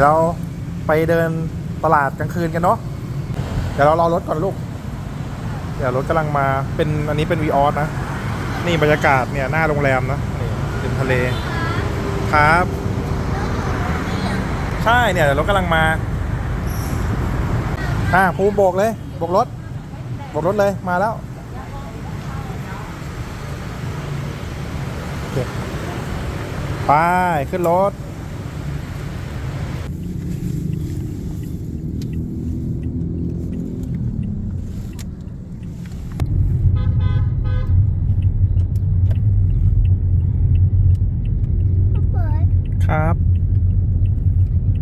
ี๋ยวเราไปเดินตลาดกลางคืนกันเนาะเดี๋ยวเรารอรถก่อนลูก เดี๋ยวรถกำลังมาเป็นอันนี้เป็นวีออสนะ นี่บรรยากาศเนี่ยหน้าโรงแรมนะนี่ริมทะเลครับ ใช่เนี่ยเดี๋ยวรถกำลังมาอ่าภูโบกเลยโบกรถโบกรถเลยมาแล้วไปขึ้นรถ เปิด ครับ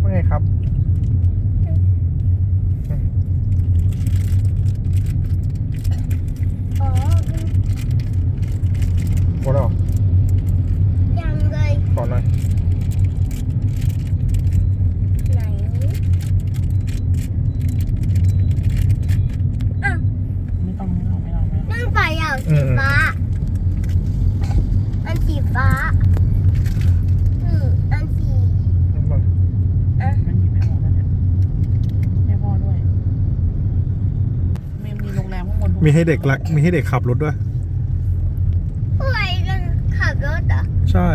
ว่าไงครับ อ๋อโอ้โหยังเลยก่อนหน่อยไหนอะไม่ต้องไม่ต้องไม่ต้องไม่ต้อง นั่งไปอะสีฟ้า อันสีฟ้า อืมอันสีอะ มันหยิบไปหมดแล้วเนี่ยให้พ่อด้วยไม่มีโรงแร มข้างบนมีให้เด็กละมีให้เด็กขับรถด้วย ผู้ใหญ่กันขับรถเหรอ ใช่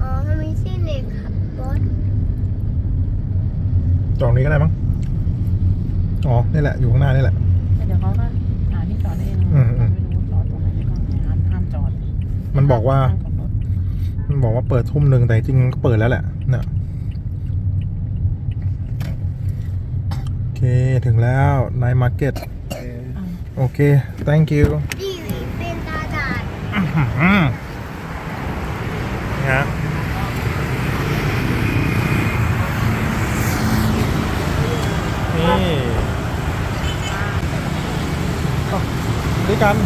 อ๋อมันมีที่เด็กขับรถ จองนี้ก็ได้มั้ง อ๋อ นี่แหละ อยู่ข้างหน้านี่แหละ เดี๋ยวเขาก็หาที่จอดได้เองอืมอืม ไม่รู้จอดตรงไหนไม่ต้องห้ามห้ามจอดมันบอกว่า ห้มขับรถมันบอกว่าเปิดทุ่มหนึ่งแต่จริงๆก็เปิดแล้วแหละเนี่ยโอ เค ถึงแล้วนายมาร์เก็ตอะโอเค thank you ดีเป็นตาดาดอืมนี่ฮะนี่อ้าวด้วยกัน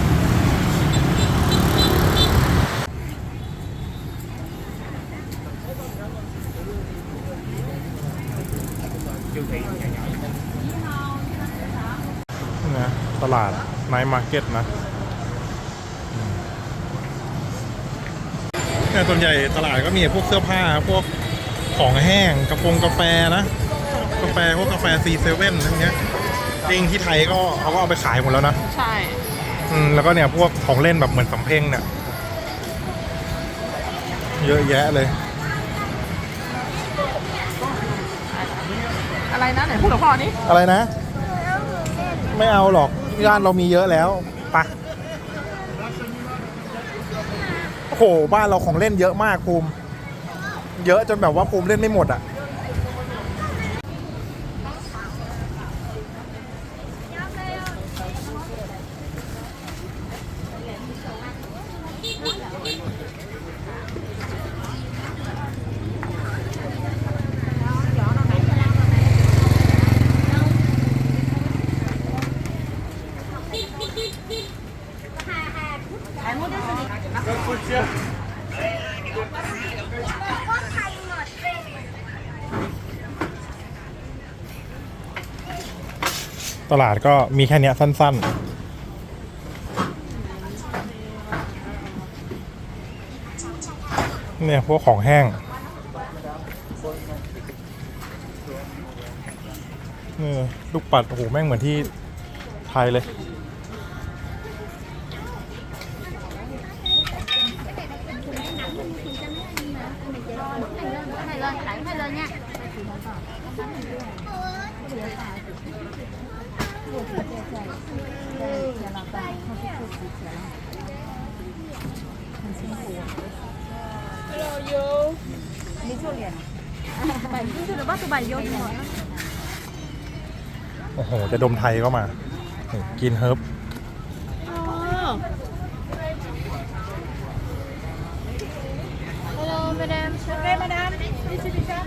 นะตลาดไนท์มาร์เก็ตนะเนี่ยส่วนใหญ่ตลาดก็มีพวกเสื้อผ้า พวกของแห้งกระโปรงกาแฟนะ กาแฟพวกกาแฟซีเซเว่นอะไรเงี้ยจริงที่ไทยก็เขาก็เอาไปขายหมดแล้วนะ ใช่ อืมแล้วก็เนี่ยพวกของเล่นแบบเหมือนสำเพ็งเนี่ย เยอะแยะเลย อะไรนะไหนพูดกับพ่อนี้อะไรนะ ไม่เอาหรอกที่ร้านเรามีเยอะแล้วไปะโอ้โหบ้านเราของเล่นเยอะมากภูมิ เยอะจนแบบว่าภูมิเล่นไม่หมดอะ ตลาดก็มีแค่เนี้ยสั้น ๆ เนี่ยพวกของแห้งนี่ลูกปัดโอ้โหแม่งเหมือนที่ไทยเลย โอ้โห จะดมไทยก็มากินเฮิร์บฮัลโหลมาดามโอเคมาดาม นี่ชิบิจ้า